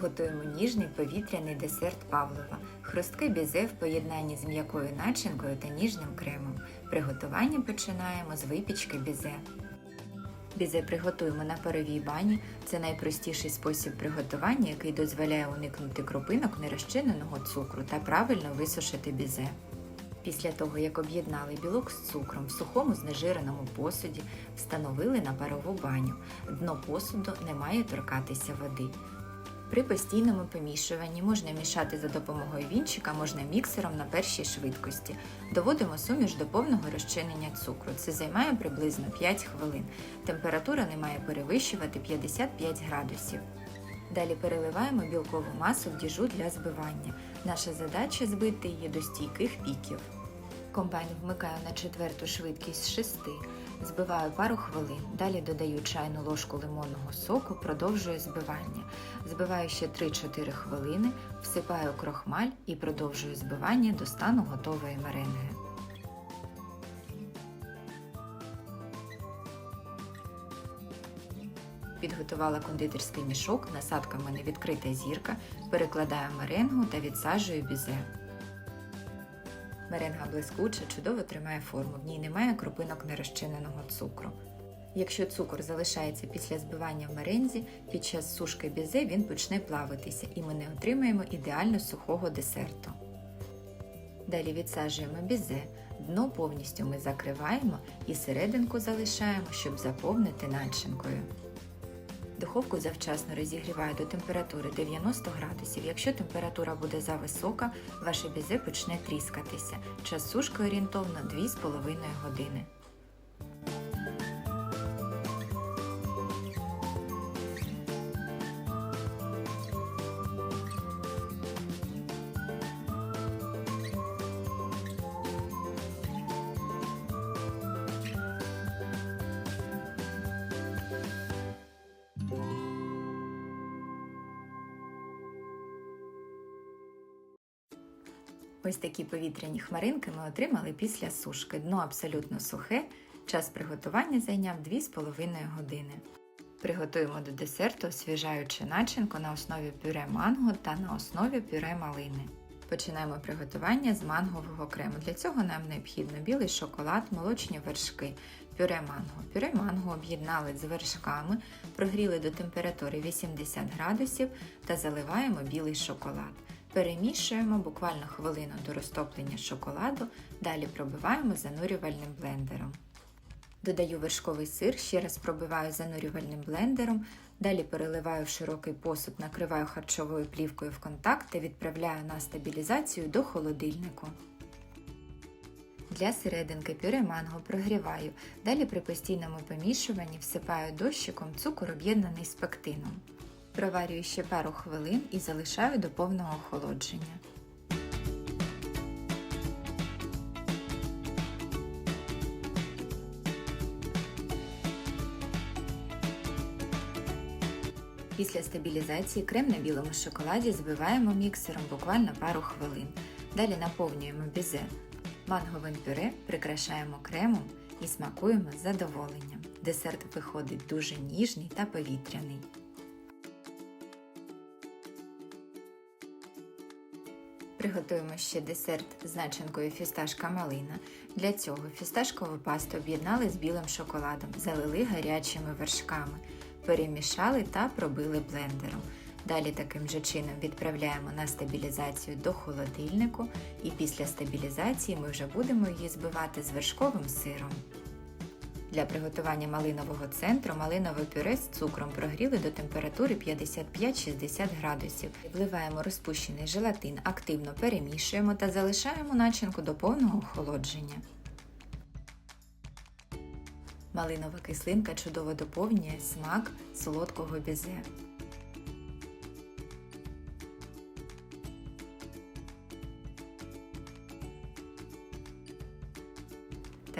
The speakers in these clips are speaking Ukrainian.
Готуємо ніжний повітряний десерт Павлова. Хрустке бізе в поєднанні з м'якою начинкою та ніжним кремом. Приготування починаємо з випічки бізе. Бізе приготуємо на паровій бані. Це найпростіший спосіб приготування, який дозволяє уникнути крупинок нерозчиненого цукру та правильно висушити бізе. Після того, як об'єднали білок з цукром в сухому знежиреному посуді, встановили на парову баню. Дно посуду не має торкатися води. При постійному помішуванні можна мішати за допомогою вінчика, можна міксером на першій швидкості. Доводимо суміш до повного розчинення цукру. Це займає приблизно 5 хвилин. Температура не має перевищувати 55 градусів. Далі переливаємо білкову масу в діжу для збивання. Наша задача збити її до стійких піків. Комбайн вмикаю на четверту швидкість з 6, збиваю пару хвилин, далі додаю чайну ложку лимонного соку, продовжую збивання. Збиваю ще 3-4 хвилини, всипаю крохмаль і продовжую збивання до стану готової меренги. Підготувала кондитерський мішок, насадка в мене відкрита зірка, перекладаю меренгу та відсаджую бізе. Меренга блискуча, чудово тримає форму, в ній немає крупинок нерозчиненого цукру. Якщо цукор залишається після збивання в мерензі, під час сушки бізе він почне плавитися і ми не отримаємо ідеально сухого десерту. Далі відсаджуємо бізе, дно повністю ми закриваємо і серединку залишаємо, щоб заповнити начинкою. Духовку завчасно розігріваю до температури 90 градусів. Якщо температура буде зависока, ваше бізе почне тріскатися. Час сушки орієнтовно 2,5 години. Ось такі повітряні хмаринки ми отримали після сушки. Дно абсолютно сухе, час приготування зайняв 2,5 години. Приготуємо до десерту освіжаючу начинку на основі пюре манго та на основі пюре малини. Починаємо приготування з мангового крему. Для цього нам необхідно білий шоколад, молочні вершки, пюре манго. Пюре манго об'єднали з вершками, прогріли до температури 80 градусів та заливаємо білий шоколад. Перемішуємо буквально хвилину до розтоплення шоколаду, далі пробиваємо занурювальним блендером. Додаю вершковий сир, ще раз пробиваю занурювальним блендером, далі переливаю в широкий посуд, накриваю харчовою плівкою в контакт та відправляю на стабілізацію до холодильнику. Для серединки пюре манго прогріваю, далі при постійному помішуванні всипаю дощиком цукор об'єднаний з пектином. Проварюю ще пару хвилин і залишаю до повного охолодження. Після стабілізації крем на білому шоколаді збиваємо міксером буквально пару хвилин. Далі наповнюємо бізе манговим пюре, прикрашаємо кремом і смакуємо з задоволенням. Десерт виходить дуже ніжний та повітряний. Приготуємо ще десерт з начинкою фісташка малина. Для цього фісташкову пасту об'єднали з білим шоколадом, залили гарячими вершками, перемішали та пробили блендером. Далі таким же чином відправляємо на стабілізацію до холодильнику і після стабілізації ми вже будемо її збивати з вершковим сиром. Для приготування малинового центру малинове пюре з цукром прогріли до температури 55-60 градусів. Вливаємо розпущений желатин, активно перемішуємо та залишаємо начинку до повного охолодження. Малинова кислинка чудово доповнює смак солодкого бізе.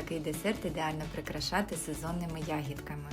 Такий десерт ідеально прикрашати сезонними ягідками.